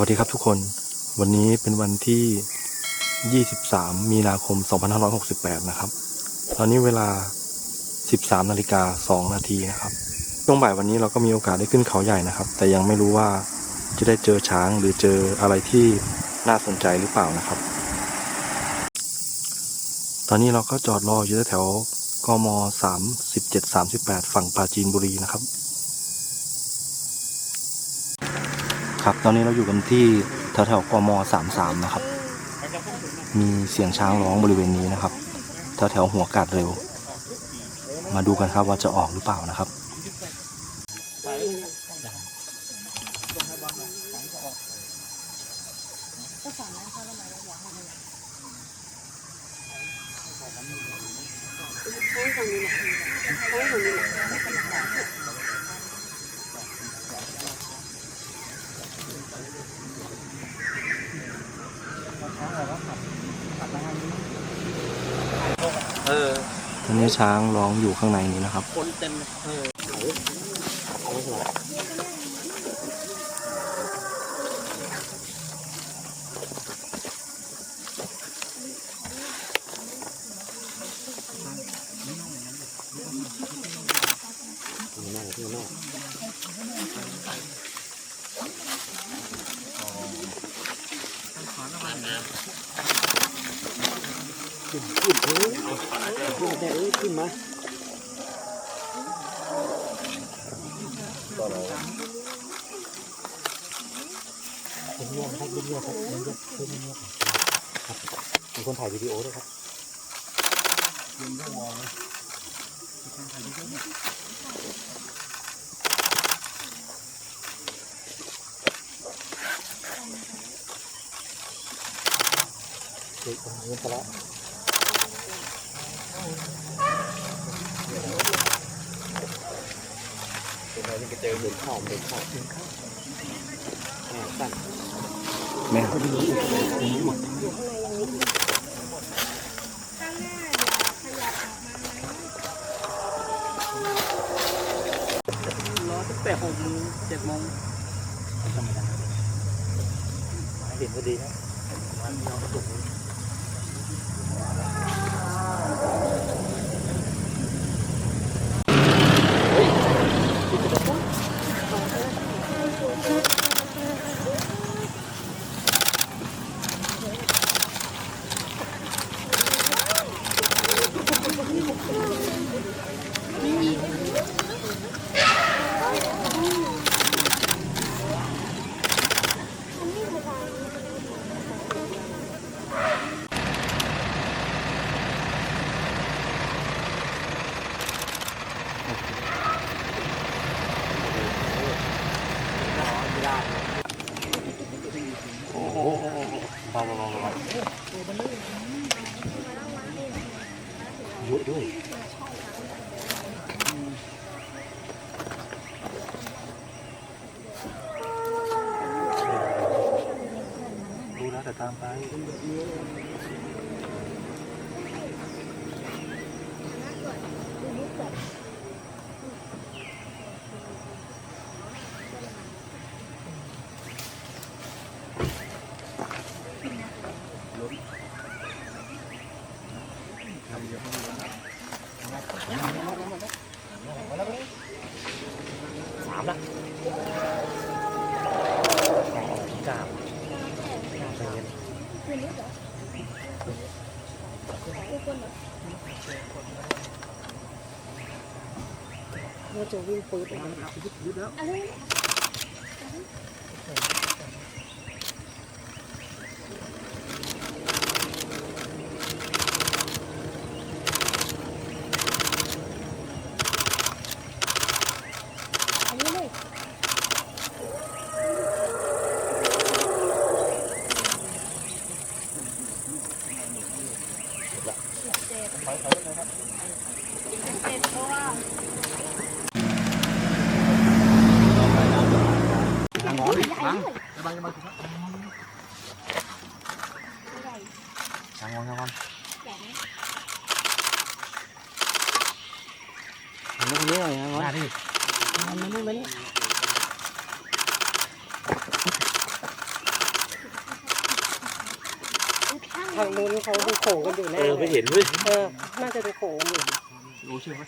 วัสดีครับทุกคน วันนี้เป็นวันที่ 23 มีนาคม 2568 นะครับ ตอนนี้เวลา 13 นาฬิกา 2 นาทีนะครับ ช่วงบ่ายวันนี้เราก็มีโอกาสได้ขึ้นเขาใหญ่นะครับ แต่ยังไม่รู้ว่าจะได้เจอช้างหรือเจออะไรที่น่าสนใจหรือเปล่านะครับ ตอนนี้เราก็จอดรออยู่แถวกม 37 38 ฝั่งปราจีนบุรีนะครับ ครับ ตอนนี้เราอยู่กันที่แถวแถวๆกม33 นะครับ มีเสียงช้างร้องบริเวณนี้นะครับแถวแถวๆหัวกาดเร็ว มาดูกันครับว่าจะออกหรือเปล่านะครับ เออตอนนี้ช้างร้องอยู่ข้างในนี้นะครับ คนเต็มเออ ขึ้นขึ้นเฮ้ยขึ้นมีคนถ่ายวิดีโอด้วยครับเด็กคนนี้ไปแล้ว เป็นไงนี่ก็เจอเด็กข่าวเด็กข่าวกินข้าวแม่สั่นแม่รอตั้งแต่หกโมงเจ็ดโมงธรรมดาเห็นก็ดีนะโอ้โหเบาเบาเบาเบาเย อะด้วยรู้แล้วแต่ตามไป สามละเก้าใจเย็นเราจะวิ่งปืนยึดแล้วช้ ngõ đi bán cho bay cho bay Sao ngon ngon Nó không biết rồi ngon Ra đi Nó không biết Thằng นู้นเขาดูโขกันอยู่นะเออไม่เห็นเว้ยเออน่าจะดูโขกันอยู่รู้ใช่ไหม